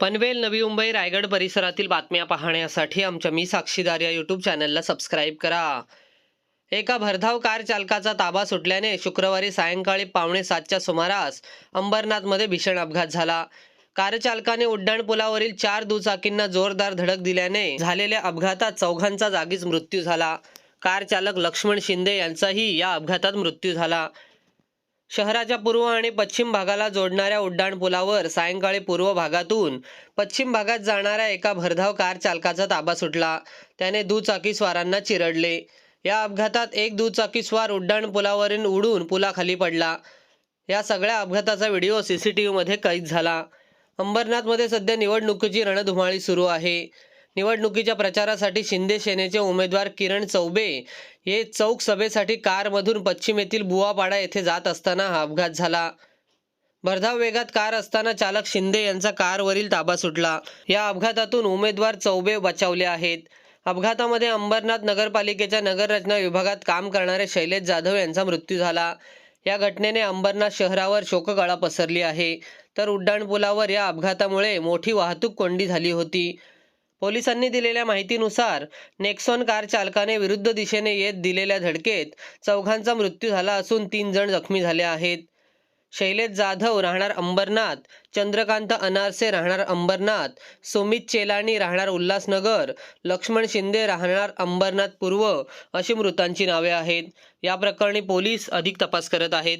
पनवेल नवी मुंबई रायगड परिसरातील बातम्या पाहण्यासाठी आमच्या मी साक्षीदार या यूट्यूब चॅनलला सबस्क्राईब करा. एका भरधाव कार चालकाचा ताबा सुटल्याने शुक्रवारी सायंकाळी पावणे सातच्या सुमारास अंबरनाथमध्ये भीषण अपघात झाला. कार चालकाने उड्डाणपुलावरील चार दुचाकींना जोरदार धडक दिल्याने झालेल्या अपघातात चौघांचा जागीच मृत्यू झाला. कार चालक लक्ष्मण शिंदे यांचाही या अपघातात मृत्यू झाला. शहराच्या पूर्व आणि पश्चिम भागाला जोडणाऱ्या उड्डाणपुलावर सायंकाळी पूर्व भागातून पश्चिम भागात जाणाऱ्या एका भरधाव कार चालकाचा ताबा सुटला. त्याने दुचाकीस्वारांना चिरडले. या अपघातात एक दुचाकीस्वार उड्डाणपुलावरून उडून पुलाखाली पडला. या सगळ्या अपघाताचा व्हिडिओ सी सी टी व्हीमध्ये कैद झाला. अंबरनाथमध्ये सध्या निवडणुकीची रणधुमाळी सुरू आहे. निवडणुकीच्या प्रचारासाठी शिंदे सेनेचे उमेदवार किरण चौबे हे चौक सभेसाठी कारमधून पश्चिमेतील बुवापाडा येथे जात असताना हा अपघात झाला. भरधाव वेगात कार असताना चालक शिंदे यांचा कारवरील ताबा सुटला. या अपघातातून उमेदवार चौबे बचावले आहेत. अपघातामध्ये अंबरनाथ नगरपालिकेच्या नगररचना विभागात काम करणारे शैलेश जाधव यांचा मृत्यू झाला. या घटनेने अंबरनाथ शहरावर शोककळा पसरली आहे. तर उड्डाणपुलावर या अपघातामुळे मोठी वाहतूक कोंडी झाली होती. पोलिसांनी दिलेल्या माहितीनुसार नेक्सॉन कार चालकाने विरुद्ध दिशेने येत दिलेल्या धडकेत चौघांचा मृत्यू झाला असून तीन जण जखमी झाले आहेत. शैलेश जाधव राहणार अंबरनाथ चंद्रकांत अनारसे राहणार अंबरनाथ सुमित चेलानी राहणार उल्हासनगर लक्ष्मण शिंदे राहणार अंबरनाथ पूर्व अशी मृतांची नावे आहेत. या प्रकरणी पोलीस अधिक तपास करत आहेत.